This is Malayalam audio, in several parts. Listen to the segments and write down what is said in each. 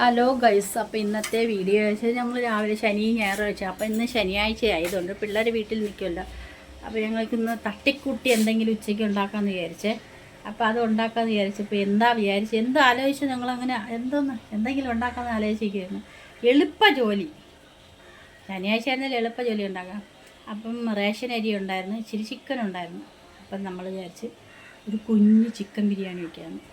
ഹലോ ഗൈസ് അപ്പോൾ ഇന്നത്തെ വീഡിയോ വെച്ചാൽ നമ്മൾ രാവിലെ ശനി ഞായറാഴ്ച അപ്പോൾ ഇന്ന് ശനിയാഴ്ച ആയതുകൊണ്ട് പിള്ളേർ വീട്ടിൽ നിൽക്കുമല്ലോ. അപ്പോൾ ഞങ്ങൾക്ക് ഇന്ന് തട്ടിക്കൂട്ടി എന്തെങ്കിലും ഉച്ചയ്ക്ക് ഉണ്ടാക്കാമെന്ന് വിചാരിച്ചേ. അപ്പോൾ അത് ഉണ്ടാക്കാമെന്ന് വിചാരിച്ചപ്പോൾ എന്താ വിചാരിച്ച് എന്ത് ആലോചിച്ച് ഞങ്ങളങ്ങനെ എന്തോന്ന്? എന്തെങ്കിലും ഉണ്ടാക്കാമെന്ന് ആലോചിക്കുകയായിരുന്നു എളുപ്പ ജോലി. ശനിയാഴ്ച ആയിരുന്നാലും എളുപ്പ ജോലി ഉണ്ടാക്കാം. അപ്പം റേഷൻ അരി ഉണ്ടായിരുന്നു ഇച്ചിരി ചിക്കൻ ഉണ്ടായിരുന്നു. അപ്പം നമ്മൾ വിചാരിച്ച് ഒരു കുഞ്ഞ് ചിക്കൻ ബിരിയാണി വയ്ക്കാമെന്ന്.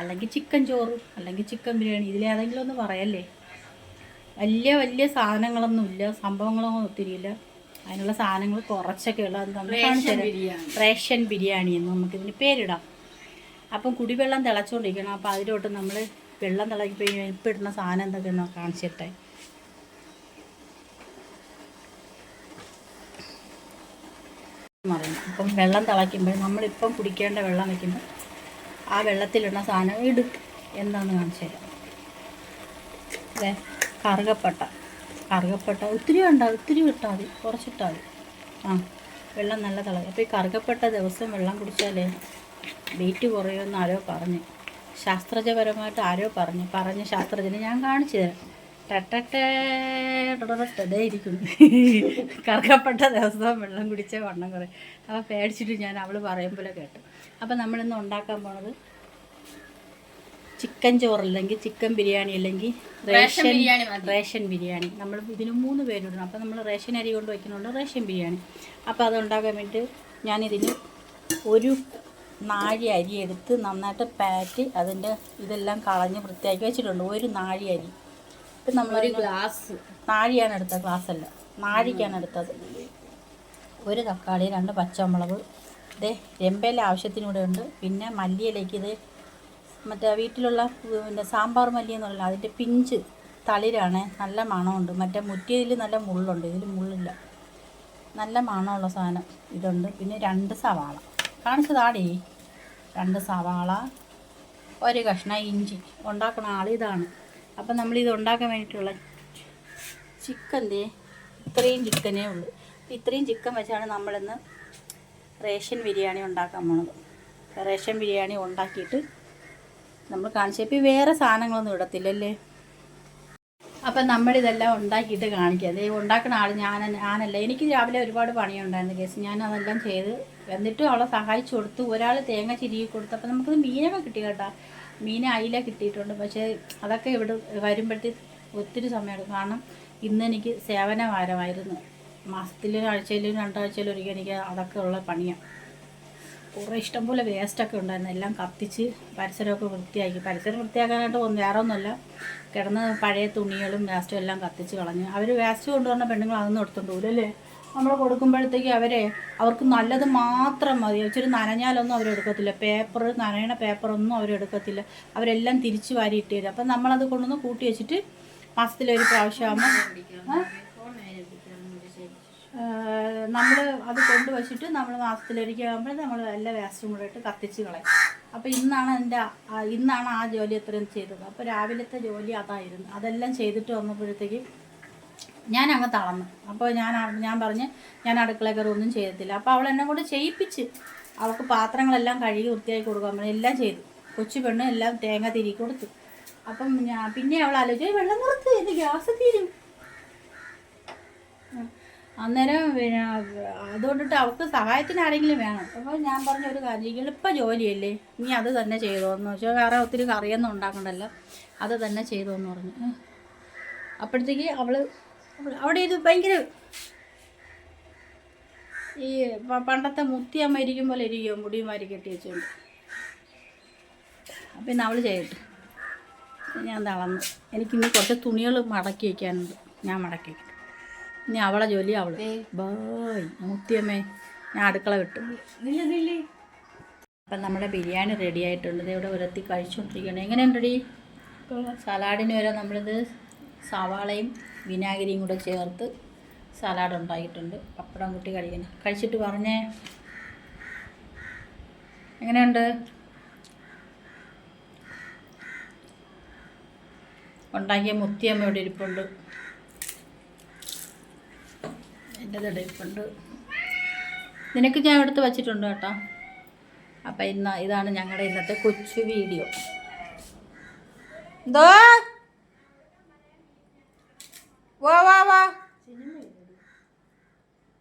അല്ലെങ്കിൽ ചിക്കൻ ചോറ് അല്ലെങ്കിൽ ചിക്കൻ ബിരിയാണി ഇതിലേതെങ്കിലും ഒന്ന് പറയല്ലേ? വലിയ വലിയ സാധനങ്ങളൊന്നുമില്ല സംഭവങ്ങളൊന്നും ഒത്തിരിയില്ല അതിനുള്ള സാധനങ്ങൾ കുറച്ചൊക്കെ ഉള്ള. റേഷൻ ബിരിയാണി. എന്ന് നമുക്കിതിന് പേരിടാം. അപ്പം കുടിവെള്ളം തിളച്ചുകൊണ്ടിരിക്കണം അപ്പം അതിലോട്ട് നമ്മൾ വെള്ളം തിളക്കി ഇപ്പം ഇടുന്ന സാധനം എന്തൊക്കെയെന്ന് കാണിച്ചിട്ടെ. അപ്പം വെള്ളം തിളയ്ക്കുമ്പോൾ നമ്മളിപ്പം കുടിക്കേണ്ട വെള്ളം വയ്ക്കുമ്പോൾ ആ വെള്ളത്തിലിടുന്ന സാധനം ഇടും. എന്താണെന്ന് കാണിച്ചു തരാം. അതെ കറുകപ്പട്ട. കറുകപ്പട്ട ഒത്തിരി വേണ്ട ഒത്തിരി ഇട്ടാൽ മതി. കുറച്ചിട്ടാൽ മതി. ആ വെള്ളം നല്ല തിളക്കും അപ്പോൾ ഈ കറുകപ്പട്ട ദിവസം വെള്ളം കുടിച്ചാലേ വെയിറ്റ് കുറയുമെന്ന് ആരോ പറഞ്ഞു. ശാസ്ത്രജപരമായിട്ട് ആരോ പറഞ്ഞു. പറഞ്ഞ് ശാസ്ത്രജ്ഞന് ഞാൻ കാണിച്ചു തരാം. ഇരിക്കുന്നു കറക്കപ്പെട്ട ദിവസം വെള്ളം കുടിച്ച വണ്ണം കുറയും അപ്പോൾ പേടിച്ചിട്ട് ഞാൻ അവൾ പറയും പോലെ കേട്ടു. അപ്പോൾ നമ്മളിന്ന് ഉണ്ടാക്കാൻ പോണത് ചിക്കൻ ചോറല്ലെങ്കിൽ ചിക്കൻ ബിരിയാണി അല്ലെങ്കിൽ റേഷൻ റേഷൻ ബിരിയാണി നമ്മൾ ഇതിന് മൂന്ന് പേരിടണം. അപ്പോൾ നമ്മൾ റേഷൻ അരി കൊണ്ട് വയ്ക്കുന്നുണ്ട് റേഷൻ ബിരിയാണി. അപ്പോൾ അത് ഉണ്ടാക്കാൻ വേണ്ടി ഞാനിതിന് ഒരു നാഴി അരി എടുത്ത് നന്നായിട്ട് പാറ്റി അതിന്റെ ഇതെല്ലാം കളഞ്ഞ് വൃത്തിയാക്കി വെച്ചിട്ടുണ്ട്. ഒരു നാഴി അരി. ഇപ്പം നമ്മളൊരു ഗ്ലാസ്. നാഴിയാണ് എടുത്തത് ഗ്ലാസ്സല്ല. നാഴിക്കാണ് എടുത്തത്. ഒരു തക്കാളി രണ്ട് പച്ചമുളക്. ഇതേ രമ്പയിലെ ആവശ്യത്തിനൂടെ ഉണ്ട്. പിന്നെ മല്ലിയിലേക്ക് ഇത് മറ്റേ വീട്ടിലുള്ള പിന്നെ സാമ്പാർ മല്ലി എന്ന് പറയുന്നത് അതിന്റെ പിഞ്ച് തളിരാണ്. നല്ല മണമുണ്ട്. മറ്റേ മുറ്റിയതിൽ നല്ല മുള്ളുണ്ട്. ഇതിൽ മുള്ളില്ല. നല്ല മണമുള്ള സാധനം ഇതുണ്ട്. പിന്നെ രണ്ട് സവാള. കാണിച്ചതാടേ. രണ്ട് സവാള ഒരു കഷ്ണം ഇഞ്ചി. ഉണ്ടാക്കണ ആളിതാണ് ഇതാണ്. അപ്പം ഇത് ഉണ്ടാക്കാൻ വേണ്ടിയിട്ടുള്ള ചിക്കന്റെ ഇത്രയും ചിക്കനേ ഉള്ളൂ. ഇത്രയും ചിക്കൻ വെച്ചാണ് നമ്മളിന്ന് റേഷൻ ബിരിയാണി ഉണ്ടാക്കാൻ പോണത്. റേഷൻ ബിരിയാണി ഉണ്ടാക്കിയിട്ട് നമ്മൾ കാണിച്ചപ്പോൾ വേറെ സാധനങ്ങളൊന്നും ഇടത്തില്ലല്ലേ? അപ്പം നമ്മളിതെല്ലാം ഉണ്ടാക്കിയിട്ട് കാണിക്കുക അതേ ഉണ്ടാക്കുന്ന ആൾ ഞാൻ ഞാനല്ല. എനിക്ക് രാവിലെ ഒരുപാട് പണിയുണ്ടായിരുന്നു കേസ് ഞാൻ അതെല്ലാം ചെയ്ത് എന്നിട്ടും അവളെ സഹായിച്ചു കൊടുത്തു. ഒരാൾ തേങ്ങ ചിരികി കൊടുത്തു. അപ്പം നമുക്കത് മീനൊക്കെ കിട്ടി കേട്ടോ. മീൻ അയില കിട്ടിയിട്ടുണ്ട്. പക്ഷേ അതൊക്കെ ഇവിടെ വരുമ്പോഴത്തേക്ക് ഒത്തിരി സമയമെടുക്കും. കാരണം ഇന്ന് എനിക്ക് സേവന വാരമായിരുന്നു മാസത്തിലും ആഴ്ചയിലും രണ്ടാഴ്ചയിലും ഒരിക്കൽ എനിക്ക് അതൊക്കെ ഉള്ള പണിയാണ് കുറേ ഇഷ്ടംപോലെ വേസ്റ്റൊക്കെ ഉണ്ടായിരുന്നു. എല്ലാം കത്തിച്ച് പരിസരമൊക്കെ വൃത്തിയാക്കി. പരിസരം വൃത്തിയാക്കാനായിട്ട് ഒന്നും വേറെ ഒന്നുമല്ല. കിടന്ന് പഴയ തുണികളും വേസ്റ്റും എല്ലാം കത്തിച്ച് കളഞ്ഞു. അവർ വേസ്റ്റ് കൊണ്ടുവന്ന പെണ്ണുങ്ങൾ അതൊന്നും എടുത്തോണ്ട് പോലും അല്ലേ? നമ്മൾ കൊടുക്കുമ്പോഴത്തേക്ക് അവരെ അവർക്ക് നല്ലത് മാത്രം മതി. ഇച്ചിരി നനഞ്ഞാലൊന്നും അവരെടുക്കത്തില്ല പേപ്പർ നനയണ പേപ്പറൊന്നും അവരെടുക്കത്തില്ല അവരെല്ലാം തിരിച്ച് വാരി ഇട്ട് തരും. അപ്പം നമ്മളത് കൊണ്ടുവന്ന് കൂട്ടി വെച്ചിട്ട് മാസത്തിലൊരു പ്രാവശ്യമാകുമ്പോൾ നമ്മൾ അത് കൊണ്ടുവച്ചിട്ട് നമ്മൾ മാസത്തിലൊരിക്കൽ ആകുമ്പോൾ നമ്മൾ എല്ലാ വേസ്റ്റും കൂടെ ഇട്ട് കത്തിച്ച് കളയും. അപ്പോൾ ഇന്നാണ് എന്റെ ഇന്നാണ് ആ ജോലി അത്രയും ചെയ്തത്. അപ്പോൾ രാവിലത്തെ ജോലി അതായിരുന്നു. അതെല്ലാം ചെയ്തിട്ട് വന്നപ്പോഴത്തേക്ക് ഞാൻ അങ്ങ് തളർന്നു. അപ്പോൾ ഞാൻ ഞാൻ പറഞ്ഞ് ഞാൻ അടുക്കള ഒന്നും ചെയ്തിട്ടില്ല. അപ്പോൾ അവൾ എന്നെ കൊണ്ട് ചെയ്യിപ്പിച്ച് അവൾക്ക് പാത്രങ്ങളെല്ലാം കഴുകി വൃത്തിയാക്കി കൊടുക്കാൻ പറഞ്ഞു. എല്ലാം ചെയ്തു. കൊച്ചു പെണ്ണ് എല്ലാം തേങ്ങ തിരി കൊടുത്തു. അപ്പം ഞാൻ പിന്നെ അവൾ ആലോചിച്ചു "ഏയ് വെള്ളം നിർത്ത് എന്റെ ഗ്യാസ് തീരും. അന്നേരം പിന്നെ അതുകൊണ്ടിട്ട് അവൾക്ക് സഹായത്തിന് ആരെങ്കിലും വേണം. അപ്പോൾ ഞാൻ പറഞ്ഞ ഒരു കാര്യം എളുപ്പ ജോലിയല്ലേ? നീ അത് തന്നെ ചെയ്തോന്ന് വെച്ചാൽ വേറെ ഒത്തിരി കറിയൊന്നും ഉണ്ടാക്കണ്ടല്ലോ. അത് തന്നെ ചെയ്തോന്ന് പറഞ്ഞു. അപ്പോഴത്തേക്ക് അവൾ അവിടെ ഇത് ഭയങ്കര ഈ പണ്ടത്തെ മുത്തിയമ്മ ഇരിക്കും പോലെ ഇരിക്കുമോ മുടിമാരി കെട്ടി വെച്ചുകൊണ്ട് അപ്പം ഇന്ന് അവൾ ചെയ്യട്ടെ. ഞാൻ തളർന്നു എനിക്കിന്ന് കുറച്ച് തുണികൾ മടക്കി വയ്ക്കാനുണ്ട് ഞാൻ മടക്കി ഇനി അവളെ ജോലി അവൾ. ബായ്. മുത്തിയമ്മേ ഞാൻ അടുക്കള വിട്ടു. അപ്പം നമ്മുടെ ബിരിയാണി റെഡി ആയിട്ടുണ്ട്. ഇത് ഇവിടെ ഉരത്തി കഴിച്ചുകൊണ്ടിരിക്കുകയാണ് എങ്ങനെയുണ്ടടി? സലാഡിന് വരെ നമ്മളിത് സവാളയും വിനാഗിരിയും കൂടെ ചേർത്ത് സലാഡ് ഉണ്ടാക്കിയിട്ടുണ്ട്. പപ്പടം കുട്ടി കഴിക്കണം. കഴിച്ചിട്ട് പറഞ്ഞേ. എങ്ങനെയുണ്ട്? ഉണ്ടാക്കിയ മുത്തിയമ്മ ഇവിടെ ഇരിപ്പുണ്ട്? എന്റെ ഇവിടെ ഇരിപ്പുണ്ട്? നിനക്ക് ഞാൻ എടുത്ത് വച്ചിട്ടുണ്ട് കേട്ടോ. അപ്പം ഇന്ന് ഇതാണ് ഞങ്ങളുടെ ഇന്നത്തെ കൊച്ചു വീഡിയോ. എന്തോ? വാ വാ വാ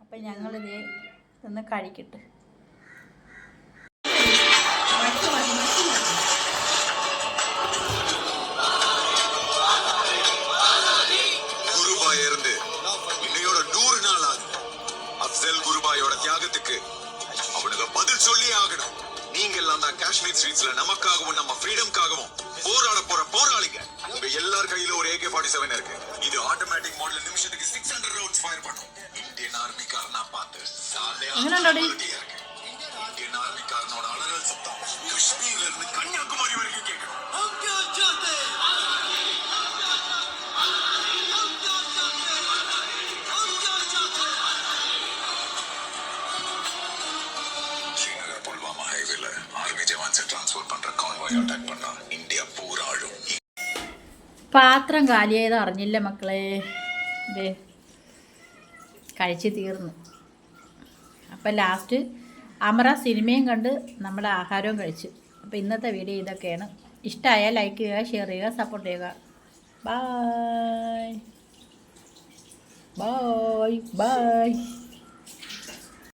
അപ്പം ഞങ്ങളിത് ഇതൊന്ന് കഴിക്കട്ടെ குருபாய் இருந்து இன்னையோட நூறு நாள் ஆகுது அப்சல் குருபாயோட தியாகத்துக்கு எல்லாம் தான் காஷ்மீர் ஸ்ட்ரீட்ஸ்ல நமக்காகவும் நம்ம ஃப்ரீடம்காகவும் போராட போற போராளிங்க. உங்க எல்லார் கையில ஒரு ஏகே ஃபார்ட்டி செவன் இருக்கு. இது ஆட்டோமேட்டிக் மாடல் நிமிஷத்துக்கு சிக்ஸ் ஹண்ட்ரட் ரவுண்ட்ஸ் ஃபயர் பண்ணும். இந்தியன் ஆர்மிக்காரனா பார்த்து இருக்கு. இந்தியன் ஆர்மிக்காரனோட அலறல் சுத்தம். காஷ்மீர்ல இருந்து கன்னியாகுமரி வரைக்கும் கேட்கணும். പാത്രം കാലിയായത് അറിഞ്ഞില്ല മക്കളെ. കഴിച്ച് തീർന്നു. അപ്പം ലാസ്റ്റ് അമറ സിനിമയും കണ്ട് നമ്മുടെ ആഹാരവും കഴിച്ചു. അപ്പോൾ ഇന്നത്തെ വീഡിയോ ഇതൊക്കെയാണ്. ഇഷ്ടമായാൽ ലൈക്ക് ചെയ്യുക ഷെയർ ചെയ്യുക സപ്പോർട്ട് ചെയ്യുക. Bye bye bye